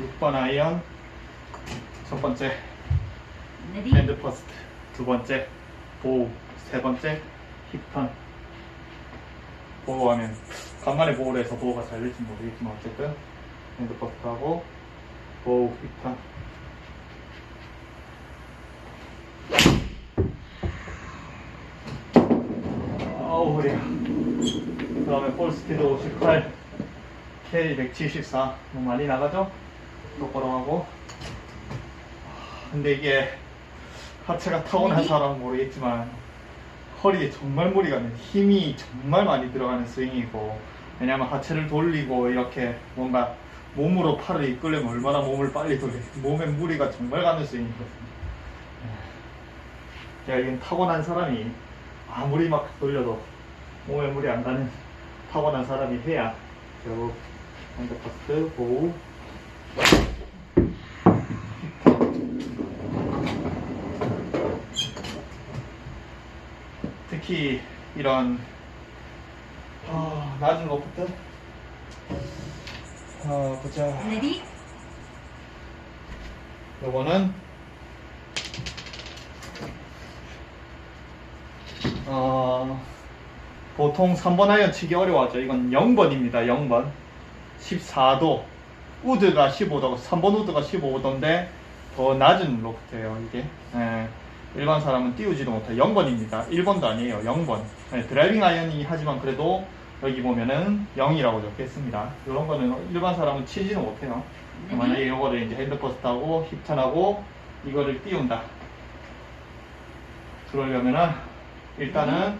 6번 아이언 첫 번째 핸드 퍼스트 두 번째 보우 세 번째 힙턴. 보우하면 간만에 보우를 해서 보우가 잘 될지 모르겠지만 어쨌든 핸드 퍼스트하고 보우 힙턴. 아우 허리야. 그 다음에 폴스피드 58 K 174 너무 많이 나가죠? 똑바로 하고. 근데 이게 하체가 타고난 네. 사람은 모르겠지만 허리에 정말 무리가 는 힘이 정말 많이 들어가는 스윙이고 왜냐면 하체를 돌리고 이렇게 뭔가 몸으로 팔을 이끌려면 얼마나 몸을 빨리 돌리 몸에 무리가 정말 가는 스윙이거든요. 야 이건 타고난 사람이 아무리 막 돌려도 몸에 무리 안 가는 타고난 사람이 해야 결국 핸드퍼스트 보우 특히 이런 어, 낮은 로프트 어, 보자 요거는 어, 보통 3번 아이언 치기 어려워하죠. 이건 0번입니다. 0번. 14도. 우드가 15도, 3번 우드가 15도인데 더 낮은 로프트예요, 이게. 예, 일반 사람은 띄우지도 못해요. 0번입니다. 1번도 아니에요. 0번. 예, 드라이빙 아이언이 하지만 그래도 여기 보면은 0이라고 적혀 있습니다. 이런 거는 일반 사람은 치지는 못해요. 네. 만약에 이거를 이제 핸드퍼스트하고 힙턴하고 이거를 띄운다. 그러려면은 일단은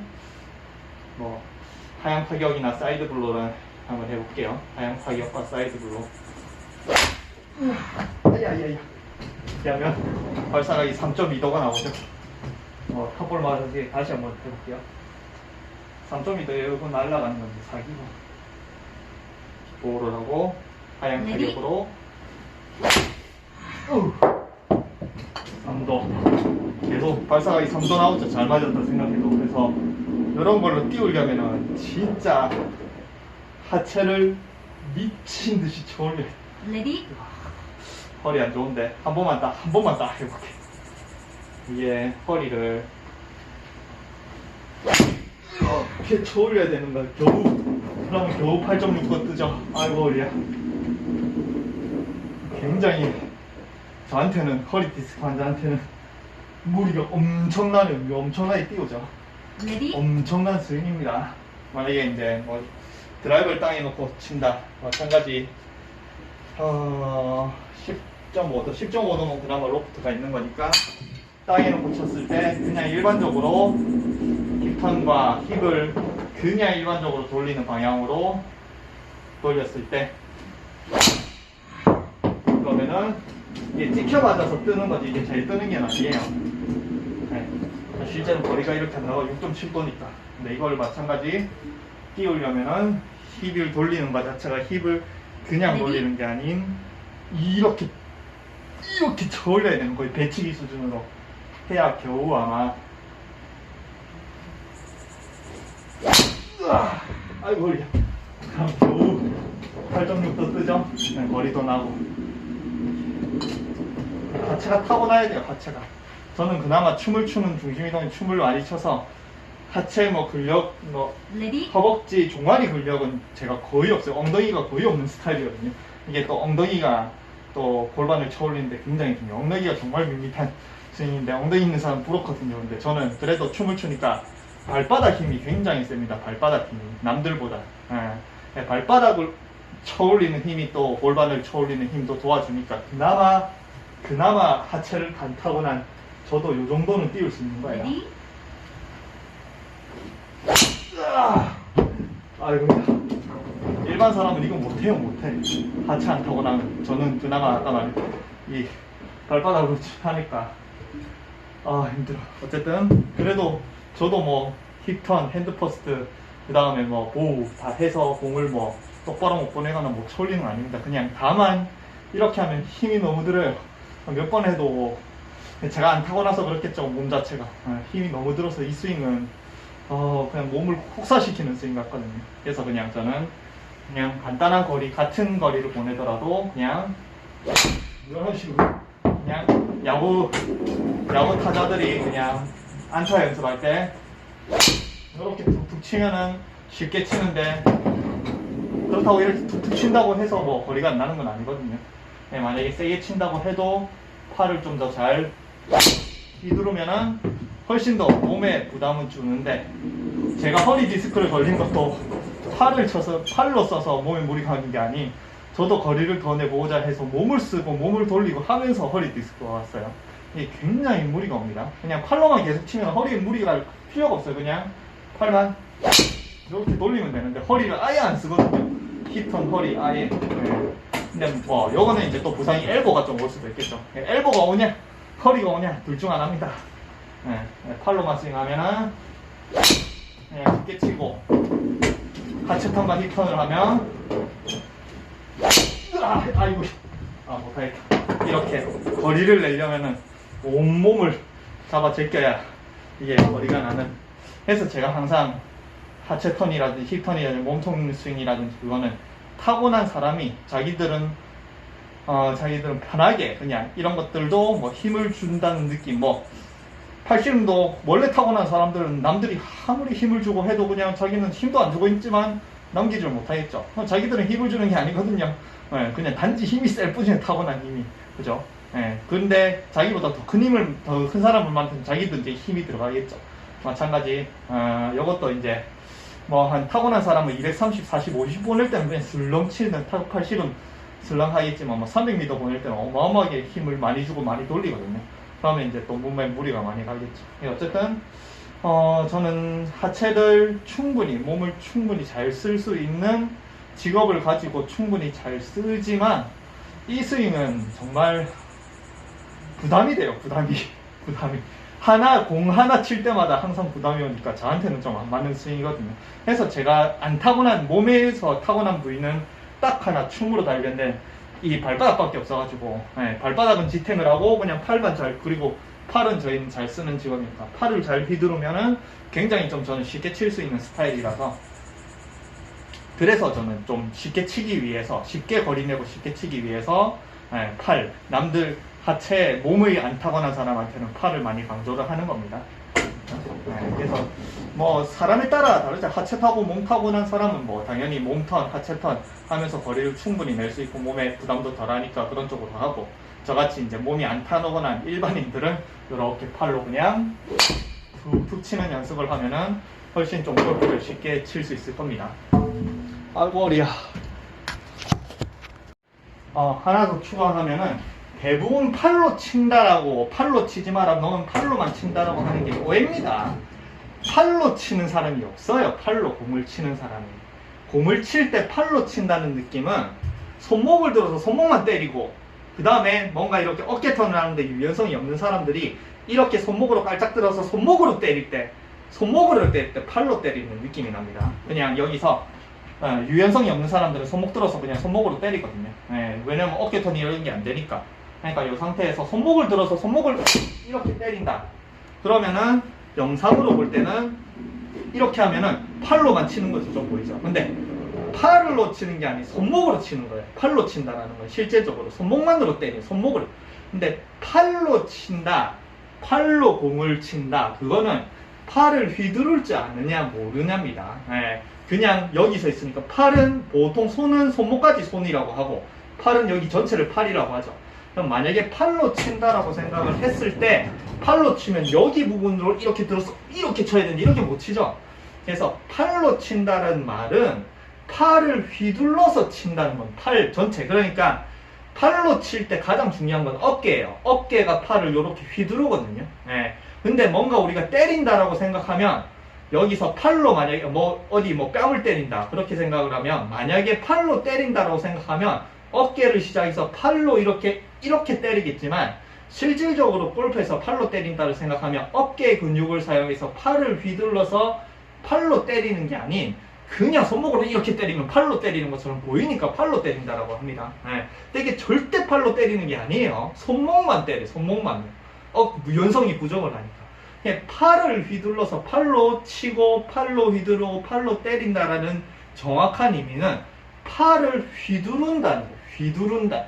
뭐 하향 타격이나 사이드 블로를 한번 해볼게요. 하향 타격과 사이드 블로. 이렇게 하면 발사각이 3.2도가 나오죠. 어, 탑볼 맞아서 다시 한번 해볼게요. 3.2도에 이거 날아가는 건데 사기고. 보호를 하고 레디? 타격으로. 3도. 계속 발사각이 3도 나오죠. 잘 맞았다 생각해도. 그래서 이런 걸로 띄우려면은 진짜 하체를 미친 듯이 저올려 레디 허리 안 좋은데 한 번만 딱 한 번만 딱 해볼게. 이게 허리를. 이렇게 저올려야 되는 거야 겨우. 그러면 겨우 8.6도 뜨죠. 아이고 허리야. 굉장히 저한테는 허리 디스크 환자한테는 무리가 엄청나게 엄청나게 띄우죠. 레디 엄청난 스윙입니다. 만약에 이제 뭐 드라이버를 땅에 놓고 친다. 마찬가지. 어, 10.5도, 10.5도는 그나마 로프트가 있는 거니까 땅에 놓고 쳤을 때 그냥 일반적으로 힙턴과 힙을 그냥 일반적으로 돌리는 방향으로 돌렸을 때 그러면은 이게 찍혀 맞아서 뜨는 거지 이게 제일 뜨는 게 아니에요. 네. 실제로 거리가 이렇게 안 나와 6.7도니까 근데 이걸 마찬가지 띄우려면은 힙을 돌리는 것 자체가 힙을 그냥 돌리는 게 아닌 이렇게 이렇게 저 올려야 되는 거예요 배치기 수준으로 해야 겨우 아마. 으아! 아이고 허리야. 그럼 겨우 8.6도 뜨죠? 네, 거리도 나고. 하체가 타고나야 돼요 하체가. 저는 그나마 춤을 추는 중심이동에 춤을 많이 춰서 하체 뭐 근력 뭐 허벅지 종아리 근력은 제가 거의 없어요. 엉덩이가 거의 없는 스타일이거든요. 이게 또 엉덩이가 또 골반을 쳐올리는데 굉장히 중요해요 엉덩이가 정말 밋밋한 스윙인데 엉덩이 있는 사람 부럽거든요. 근데 저는 그래도 춤을 추니까 발바닥 힘이 굉장히 셉니다. 발바닥 힘이. 남들보다. 예. 예, 발바닥을 쳐올리는 힘이 또 골반을 쳐올리는 힘도 도와주니까 그나마 그나마 하체를 간타고난 저도 요 정도는 띄울 수 있는 거예요. 아, 아이고 일반 사람은 이거 못해요 못해. 안 타고 나면 저는 그나마 아까 말했던 이 발바닥으로 하니까 아 힘들어. 어쨌든 그래도 저도 뭐 힙턴 핸드퍼스트 그 다음에 뭐 보우 다 해서 공을 뭐 똑바로 못 보내거나 못 쏠리는 거 아닙니다. 그냥 다만 이렇게 하면 힘이 너무 들어요. 몇 번 해도 뭐 제가 안 타고 나서 그렇겠죠 몸 자체가. 아, 힘이 너무 들어서 이 스윙은 어, 그냥 몸을 혹사시키는 스윙 같거든요. 그래서 그냥 저는 그냥 간단한 거리, 같은 거리를 보내더라도 그냥 이런 식으로 그냥 야구 야구 타자들이 그냥 안타 연습할 때 이렇게 툭툭 치면은 쉽게 치는데 그렇다고 이렇게 툭툭 친다고 해서 뭐 거리가 안 나는 건 아니거든요. 네, 만약에 세게 친다고 해도 팔을 좀 더 잘 휘두르면은 훨씬 더 몸에 부담은 주는데 제가 허리 디스크를 걸린 것도 팔을 쳐서 팔로 써서 몸에 무리가 가는 게 아닌 저도 거리를 더 내보고자 해서 몸을 쓰고 몸을 돌리고 하면서 허리 디스크가 왔어요. 이게 굉장히 무리가 옵니다. 그냥 팔로만 계속 치면 허리에 무리가 갈 필요가 없어요. 그냥 팔만 이렇게 돌리면 되는데 허리를 아예 안 쓰거든요. 힙턴 허리 아예. 네. 근데 뭐 요거는 이제 또 부상이 엘보가 좀 올 수도 있겠죠. 네, 엘보가 오냐 허리가 오냐 둘 중 하나입니다. 네, 네, 팔로만 스윙하면은 그냥 쉽게 치고 하체 턴과 힙턴을 하면 아, 아이고 아 못하겠다. 이렇게 거리를 내려면은 온몸을 잡아 제껴야 이게 거리가 나는. 그래서 제가 항상 하체 턴이라든지 힙 턴이라든지 몸통 스윙이라든지 그거는 타고난 사람이 자기들은 어 자기들은 편하게 그냥 이런 것들도 뭐 힘을 준다는 느낌 뭐 팔씨름도 원래 타고난 사람들은 남들이 아무리 힘을 주고 해도 그냥 자기는 힘도 안 주고 있지만 넘기질 못하겠죠. 어, 자기들은 힘을 주는 게 아니거든요. 예, 그냥 단지 힘이 셀 뿐이에요. 타고난 힘이. 그죠? 예, 근데 자기보다 더 큰 힘을, 더 큰 사람을 만나면 자기도 이제 힘이 들어가겠죠. 마찬가지, 어, 이것도 이제 뭐 한 타고난 사람은 230, 40, 50 보낼 때는 그냥 슬렁 치는 타, 팔씨름 슬렁 하겠지만 뭐 300m 보낼 때는 어마어마하게 힘을 많이 주고 많이 돌리거든요. 그러면 이제 또 몸에 무리가 많이 가겠죠. 예, 어쨌든 어, 저는 하체를 충분히, 몸을 충분히 잘 쓸 수 있는 직업을 가지고 충분히 잘 쓰지만, 이 스윙은 정말 부담이 돼요, 부담이. 부담이. 하나, 공 하나 칠 때마다 항상 부담이 오니까 저한테는 좀 안 맞는 스윙이거든요. 그래서 제가 안 타고난, 몸에서 타고난 부위는 딱 하나 충으로 달렸는데, 이 발바닥밖에 없어가지고, 예, 발바닥은 지탱을 하고, 그냥 팔만 잘, 그리고 팔은 저희는 잘 쓰는 직업이니까 팔을 잘 휘두르면은 굉장히 좀 저는 쉽게 칠 수 있는 스타일이라서. 그래서 저는 좀 쉽게 치기 위해서 쉽게 거리 내고 쉽게 치기 위해서 예, 팔. 남들 하체 몸의 안 타고난 사람한테는 팔을 많이 강조를 하는 겁니다. 예, 그래서 뭐 사람에 따라 다르죠. 하체 타고 몸 타고 난 사람은 뭐 당연히 몸턴, 하체턴 하면서 거리를 충분히 낼 수 있고 몸에 부담도 덜하니까 그런 쪽으로 하고 저같이 이제 몸이 안 타거나 일반인들은 이렇게 팔로 그냥 툭툭 치는 연습을 하면은 훨씬 좀 골프를 쉽게 칠 수 있을 겁니다. 아이고 어리야. 어, 하나 더 추가하면은 대부분 팔로 친다라고 팔로 치지 마라 너는 팔로만 친다라고 하는 게 오해입니다. 팔로 치는 사람이 없어요. 팔로 공을 치는 사람이. 공을 칠 때 팔로 친다는 느낌은 손목을 들어서 손목만 때리고 그 다음에 뭔가 이렇게 어깨 턴을 하는데 유연성이 없는 사람들이 이렇게 손목으로 깔짝 들어서 손목으로 때릴 때 손목으로 때릴 때 팔로 때리는 느낌이 납니다. 그냥 여기서 어, 유연성이 없는 사람들은 손목 들어서 그냥 손목으로 때리거든요. 예, 왜냐면 어깨 턴이 이런 게 안 되니까. 그러니까 이 상태에서 손목을 들어서 손목을 이렇게 때린다. 그러면은 영상으로 볼 때는 이렇게 하면은 팔로만 치는 것이 좀 보이죠. 근데 팔로 치는 게 아니고 손목으로 치는 거예요. 팔로 친다라는 건 실제적으로 손목만으로 때리는 손목을. 근데 팔로 친다, 팔로 공을 친다. 그거는 팔을 휘두를지 않느냐 모르냐입니다. 예, 그냥 여기서 있으니까 팔은 보통 손은 손목까지 손이라고 하고 팔은 여기 전체를 팔이라고 하죠. 그럼 만약에 팔로 친다라고 생각을 했을 때 팔로 치면 여기 부분으로 이렇게 들어서 이렇게 쳐야 되는데 이렇게 못 치죠. 그래서 팔로 친다는 말은 팔을 휘둘러서 친다는 건 팔 전체. 그러니까 팔로 칠 때 가장 중요한 건 어깨예요. 어깨가 팔을 이렇게 휘두르거든요. 예. 근데 뭔가 우리가 때린다라고 생각하면 여기서 팔로 만약에 뭐 어디 뭐 뺨을 때린다 그렇게 생각을 하면 만약에 팔로 때린다라고 생각하면 어깨를 시작해서 팔로 이렇게 이렇게 때리겠지만 실질적으로 골프에서 팔로 때린다를 생각하면 어깨 근육을 사용해서 팔을 휘둘러서 팔로 때리는 게 아닌 그냥 손목으로 이렇게 때리면 팔로 때리는 것처럼 보이니까 팔로 때린다라고 합니다. 네. 이게 절대 팔로 때리는 게 아니에요. 손목만 때려, 손목만. 어, 유연성이 부족을 하니까. 팔을 휘둘러서 팔로 치고 팔로 휘두르고 팔로 때린다라는 정확한 의미는 팔을 휘두른다는. 휘두른다.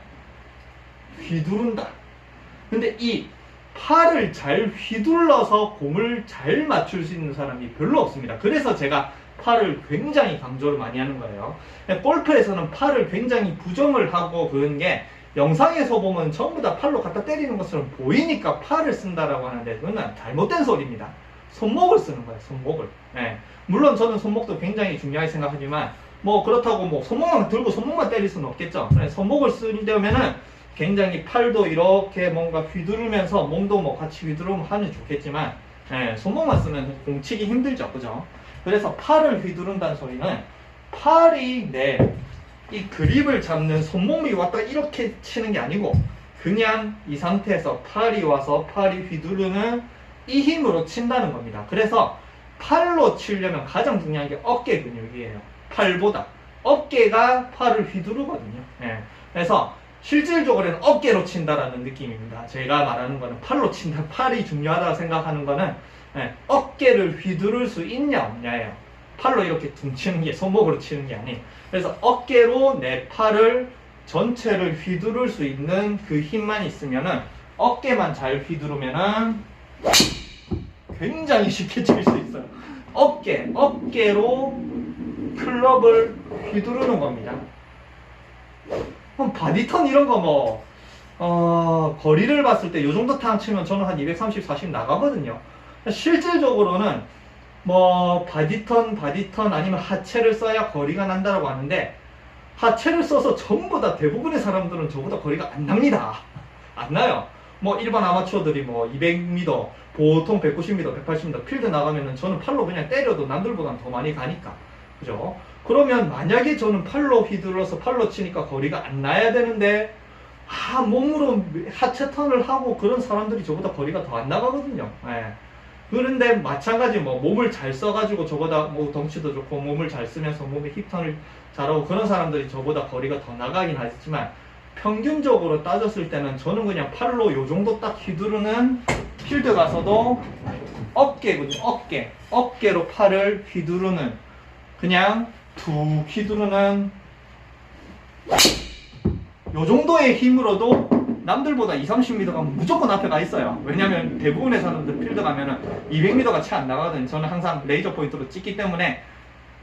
휘두른다. 근데 이 팔을 잘 휘둘러서 공을 잘 맞출 수 있는 사람이 별로 없습니다. 그래서 제가 팔을 굉장히 강조를 많이 하는 거예요. 골프에서는 팔을 굉장히 부정을 하고 그런 게 영상에서 보면 전부 다 팔로 갖다 때리는 것처럼 보이니까 팔을 쓴다라고 하는데 그건 잘못된 소리입니다. 손목을 쓰는 거예요, 손목을. 예. 물론 저는 손목도 굉장히 중요하게 생각하지만 뭐 그렇다고 뭐 손목만 들고 손목만 때릴 수는 없겠죠. 손목을 쓰려면은 굉장히 팔도 이렇게 뭔가 휘두르면서 몸도 뭐 같이 휘두르면 하면 좋겠지만 예, 손목만 쓰면 공치기 힘들죠, 그죠? 그래서 팔을 휘두른다는 소리는 팔이 내 이 그립을 잡는 손목이 왔다 이렇게 치는 게 아니고 그냥 이 상태에서 팔이 와서 팔이 휘두르는 이 힘으로 친다는 겁니다. 그래서 팔로 치려면 가장 중요한 게 어깨 근육이에요. 팔보다 어깨가 팔을 휘두르거든요. 예. 그래서 실질적으로는 어깨로 친다라는 느낌입니다. 제가 말하는 거는 팔로 친다, 팔이 중요하다고 생각하는 거는 예, 어깨를 휘두를 수 있냐 없냐예요. 팔로 이렇게 둥 치는 게 손목으로 치는 게 아니에요. 그래서 어깨로 내 팔을 전체를 휘두를 수 있는 그 힘만 있으면은 어깨만 잘 휘두르면은 굉장히 쉽게 칠 수 있어요. 어깨, 어깨로 클럽을 휘두르는 겁니다. 그럼 바디턴 이런 거 뭐, 어, 거리를 봤을 때이 정도 탕 치면 저는 한 230, 40 나가거든요. 실질적으로는 뭐, 바디턴, 바디턴 아니면 하체를 써야 거리가 난다라고 하는데, 하체를 써서 전부 다 대부분의 사람들은 저보다 거리가 안 납니다. 안 나요. 뭐 일반 아마추어들이 뭐 200m, 보통 190m, 180m 필드 나가면은 저는 팔로 그냥 때려도 남들보단 더 많이 가니까. 그죠? 그러면 만약에 저는 팔로 휘둘러서 팔로 치니까 거리가 안 나야 되는데 아 몸으로 하체 턴을 하고 그런 사람들이 저보다 거리가 더 안 나가거든요. 예. 그런데 마찬가지 뭐 몸을 잘 써가지고 저보다 뭐 덩치도 좋고 몸을 잘 쓰면서 몸에 힙턴을 잘하고 그런 사람들이 저보다 거리가 더 나가긴 하지만 평균적으로 따졌을 때는 저는 그냥 팔로 요 정도 딱 휘두르는 필드 가서도 어깨군요 어깨 어깨로 팔을 휘두르는 그냥 툭 휘두르는 요 정도의 힘으로도 남들보다 2, 30m가 무조건 앞에 가 있어요. 왜냐면 대부분의 사람들 필드 가면은 200m가 채 안 나가거든요. 저는 항상 레이저 포인트로 찍기 때문에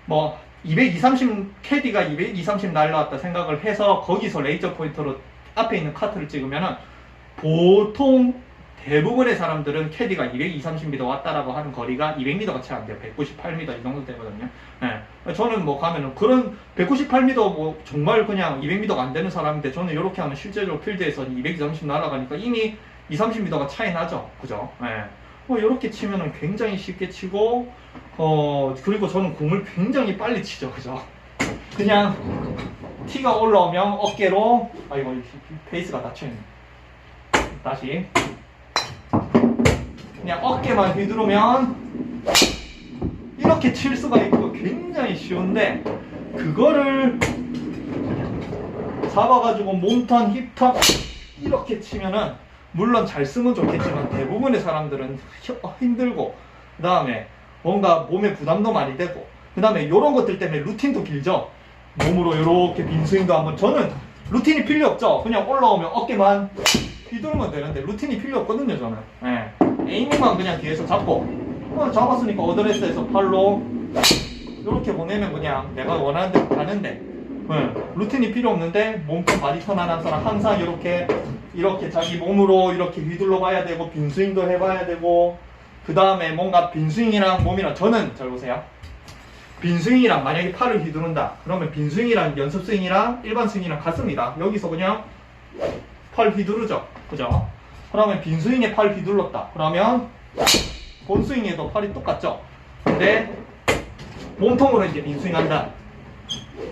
뭐 200, 2, 30 캐디가 200, 2, 30 날라왔다 생각을 해서 거기서 레이저 포인트로 앞에 있는 카트를 찍으면은 보통 대부분의 사람들은 캐디가 200, 2, 30m 왔다라고 하는 거리가 200m가 채 안 돼요. 198m 이 정도 되거든요. 예. 저는 뭐 가면은 그런 198m 뭐 정말 그냥 200m가 안 되는 사람인데 저는 이렇게 하면 실제로 필드에서 200, 30 날아가니까 이미 2, 30m가 차이 나죠. 그죠? 예. 뭐 이렇게 치면은 굉장히 쉽게 치고 어 그리고 저는 공을 굉장히 빨리 치죠. 그죠? 그냥 티가 올라오면 어깨로 아이고 이 페이스가 닫혀있네. 다시 그냥 어깨만 휘두르면 이렇게 칠 수가 있고 굉장히 쉬운데 그거를 잡아가지고 몸턴, 힙턴 이렇게 치면은 물론 잘 쓰면 좋겠지만 대부분의 사람들은 혀- 힘들고 그 다음에 뭔가 몸에 부담도 많이 되고 그 다음에 이런 것들 때문에 루틴도 길죠. 몸으로 이렇게 빈스윙도 한번 저는 루틴이 필요 없죠. 그냥 올라오면 어깨만 휘두르면 되는데 루틴이 필요 없거든요 저는. 예. 에이밍만 그냥 뒤에서 잡고. 어, 잡았으니까 어드레스에서 팔로. 이렇게 보내면 그냥 내가 원하는 대로 가는데. 예, 루틴이 필요 없는데 몸통 바디턴 하는 사람 항상 이렇게 이렇게 자기 몸으로 이렇게 휘둘러 봐야 되고 빈스윙도 해봐야 되고. 그 다음에 뭔가 빈스윙이랑 몸이랑 저는 잘 보세요. 빈스윙이랑 만약에 팔을 휘두른다. 그러면 빈스윙이랑 연습 스윙이랑 일반 스윙이랑 같습니다. 여기서 그냥 팔 휘두르죠. 그죠 그러면 빈스윙에 팔 휘둘렀다. 그러면 본스윙에도 팔이 똑같죠? 근데 몸통으로 이제 빈스윙 한다.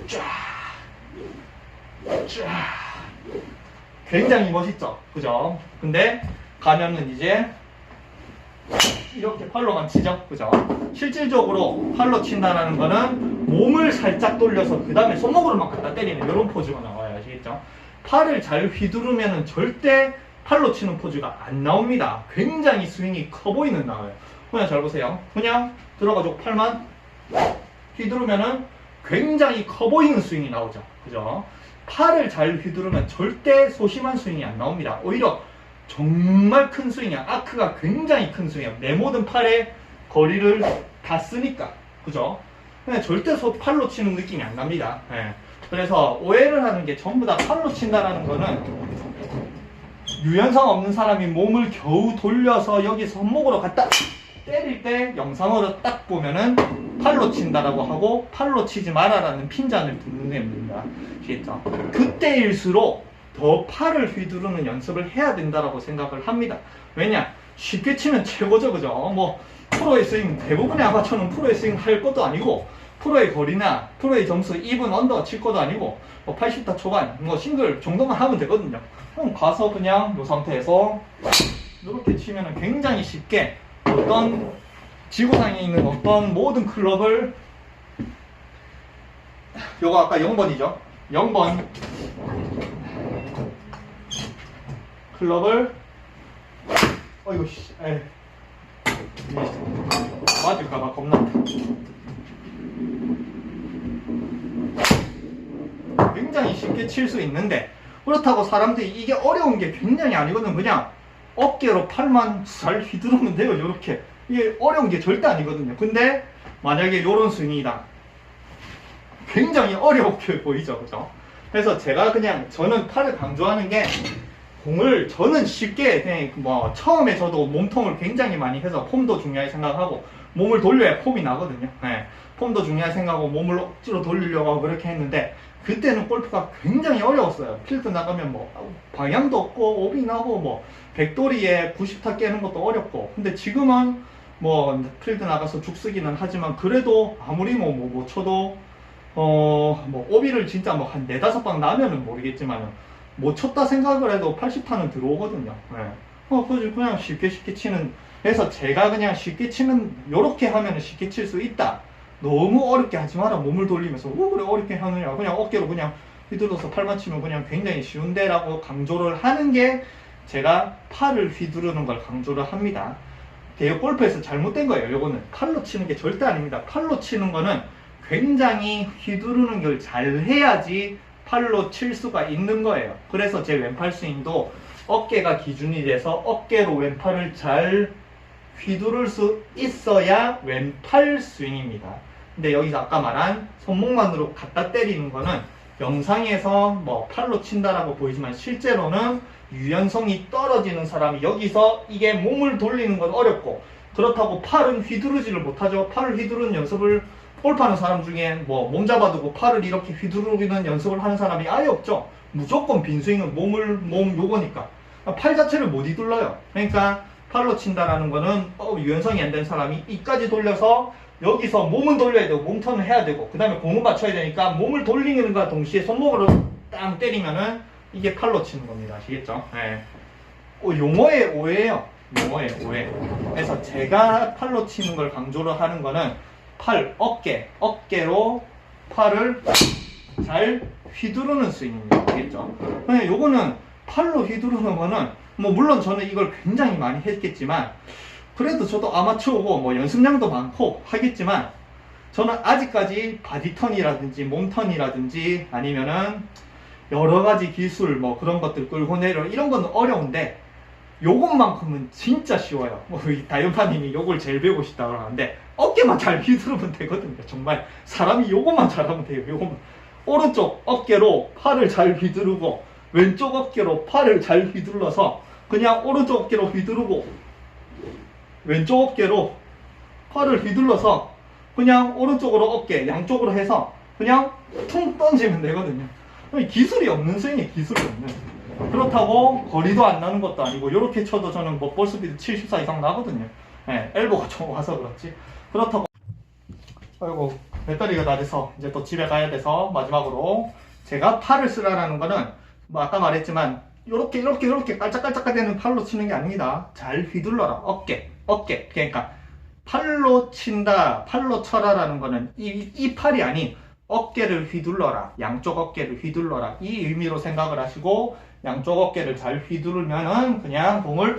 쫙 쫙. 굉장히 멋있죠? 그죠? 근데 가면은 이제 이렇게 팔로만 치죠? 그죠? 실질적으로 팔로 친다라는 거는 몸을 살짝 돌려서 그 다음에 손목으로만 갖다 때리는 이런 포즈가 나와요 아시겠죠? 팔을 잘 휘두르면은 절대 팔로 치는 포즈가 안 나옵니다 굉장히 스윙이 커 보이는 나와요 그냥 잘 보세요 그냥 들어가지고 팔만 휘두르면은 굉장히 커 보이는 스윙이 나오죠. 그죠? 팔을 잘 휘두르면 절대 소심한 스윙이 안 나옵니다. 오히려 정말 큰 스윙이야. 아크가 굉장히 큰 스윙이야. 내 모든 팔의 거리를 다 쓰니까. 그죠? 근데 절대 소 팔로 치는 느낌이 안 납니다. 예. 그래서 오해를 하는 게 전부 다 팔로 친다라는 거는 유연성 없는 사람이 몸을 겨우 돌려서 여기 손목으로 갖다 때릴 때 영상으로 딱 보면은 팔로 친다라고 하고 팔로 치지 마라라는 핀잔을 듣는 겁니다. 아시겠죠? 그때일수록 더 팔을 휘두르는 연습을 해야 된다라고 생각을 합니다. 왜냐? 쉽게 치면 최고죠, 그죠? 뭐 프로의 스윙 대부분의 아마추어는 프로의 스윙 할 것도 아니고 프로의 거리나 프로의 점수 2분 언더 칠 것도 아니고 뭐 80타 초반 뭐 싱글 정도만 하면 되거든요. 그럼 가서 그냥 이 상태에서 이렇게 치면은 굉장히 쉽게 어떤 지구상에 있는 어떤 모든 클럽을 요거 아까 0번이죠. 0번 클럽을 어이구 씨 에이. 맞을까봐 겁난다. 굉장히 쉽게 칠 수 있는데 그렇다고 사람들이 이게 어려운 게 굉장히 아니거든. 그냥 어깨로 팔만 잘 휘두르면 돼요 이렇게. 이게 어려운 게 절대 아니거든요. 근데 만약에 이런 스윙이다. 굉장히 어렵게 보이죠 그죠? 그래서 제가 그냥 저는 팔을 강조하는 게 공을 저는 쉽게 뭐 처음에 저도 몸통을 굉장히 많이 해서 폼도 중요하게 생각하고 몸을 돌려야 폼이 나거든요. 네. 폼도 중요하게 생각하고 몸을 억지로 돌리려고 하고 그렇게 했는데 그때는 골프가 굉장히 어려웠어요. 필드 나가면 뭐 방향도 없고 오비 나고 뭐 백돌이에 90타 깨는 것도 어렵고 근데 지금은 뭐 필드 나가서 죽쓰기는 하지만 그래도 아무리 뭐 뭐 뭐 쳐도 어 뭐 오비를 진짜 뭐 한 네다섯 방 나면은 모르겠지만은 못 쳤다 생각을 해도 80타는 들어오거든요. 네. 어, 그래서 그냥 쉽게 쉽게 치는, 그래서 제가 그냥 쉽게 치는, 요렇게 하면 쉽게 칠 수 있다. 너무 어렵게 하지 마라. 몸을 돌리면서, 왜 그래 어렵게 하느냐. 그냥 어깨로 그냥 휘둘러서 팔만 치면 그냥 굉장히 쉬운데라고 강조를 하는 게 제가 팔을 휘두르는 걸 강조를 합니다. 대여 골프에서 잘못된 거예요. 요거는 팔로 치는 게 절대 아닙니다. 팔로 치는 거는 굉장히 휘두르는 걸 잘 해야지 팔로 칠 수가 있는 거예요. 그래서 제 왼팔 스윙도 어깨가 기준이 돼서 어깨로 왼팔을 잘 휘두를 수 있어야 왼팔 스윙입니다. 근데 여기서 아까 말한 손목만으로 갖다 때리는 거는 영상에서 뭐 팔로 친다라고 보이지만 실제로는 유연성이 떨어지는 사람이 여기서 이게 몸을 돌리는 건 어렵고 그렇다고 팔은 휘두르지를 못하죠. 팔을 휘두르는 연습을 골프하는 사람 중에 뭐 몸 잡아두고 팔을 이렇게 휘두르는 연습을 하는 사람이 아예 없죠. 무조건 빈스윙은 몸을 몸 요거니까 팔 자체를 못 휘둘러요. 그러니까 팔로 친다라는 거는 어, 유연성이 안 된 사람이 이까지 돌려서 여기서 몸은 돌려야 되고 몸턴을 해야 되고 그 다음에 공을 맞춰야 되니까 몸을 돌리는 것과 동시에 손목으로 땅 때리면은 이게 팔로 치는 겁니다. 아시겠죠? 네. 어, 용어의 오해예요. 용어의 오해. 그래서 제가 팔로 치는 걸 강조를 하는 거는 팔, 어깨, 어깨로 팔을 잘 휘두르는 스윙입니다. 알겠죠? 그냥 요거는 팔로 휘두르는 거는 뭐 물론 저는 이걸 굉장히 많이 했겠지만 그래도 저도 아마추어고 뭐 연습량도 많고 하겠지만 저는 아직까지 바디턴이라든지 몸턴이라든지 아니면은 여러 가지 기술 뭐 그런 것들 끌고 내려 이런 건 어려운데 요것만큼은 진짜 쉬워요. 뭐 다이오파님이 요걸 제일 배우고 싶다고 하는데 어깨만 잘 휘두르면 되거든요. 정말 사람이 요것만 잘하면 돼요. 요것만 오른쪽 어깨로 팔을 잘 휘두르고 왼쪽 어깨로 팔을 잘 휘둘러서 그냥 오른쪽 어깨로 휘두르고 왼쪽 어깨로 팔을 휘둘러서 그냥 오른쪽으로 어깨 양쪽으로 해서 그냥 퉁 던지면 되거든요. 기술이 없는 스윙이 기술이 없는. 그렇다고 거리도 안 나는 것도 아니고 이렇게 쳐도 저는 뭐 볼 스피드 74 이상 나거든요. 예, 엘보가 좀 와서 그렇지. 그렇다고 아이고 배터리가 다 돼서 이제 또 집에 가야 돼서 마지막으로 제가 팔을 쓰라라는 거는 뭐 아까 말했지만 이렇게 이렇게 이렇게 깔짝깔짝거리는 팔로 치는 게 아닙니다. 잘 휘둘러라 어깨 어깨 그러니까 팔로 친다 팔로 쳐라라는 거는 이, 이 팔이 아닌 어깨를 휘둘러라 양쪽 어깨를 휘둘러라 이 의미로 생각을 하시고 양쪽 어깨를 잘 휘두르면은 그냥 공을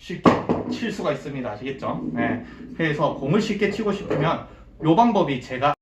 쉽게 칠 수가 있습니다 아시겠죠? 네. 그래서 공을 쉽게 치고 싶으면 요 방법이 제가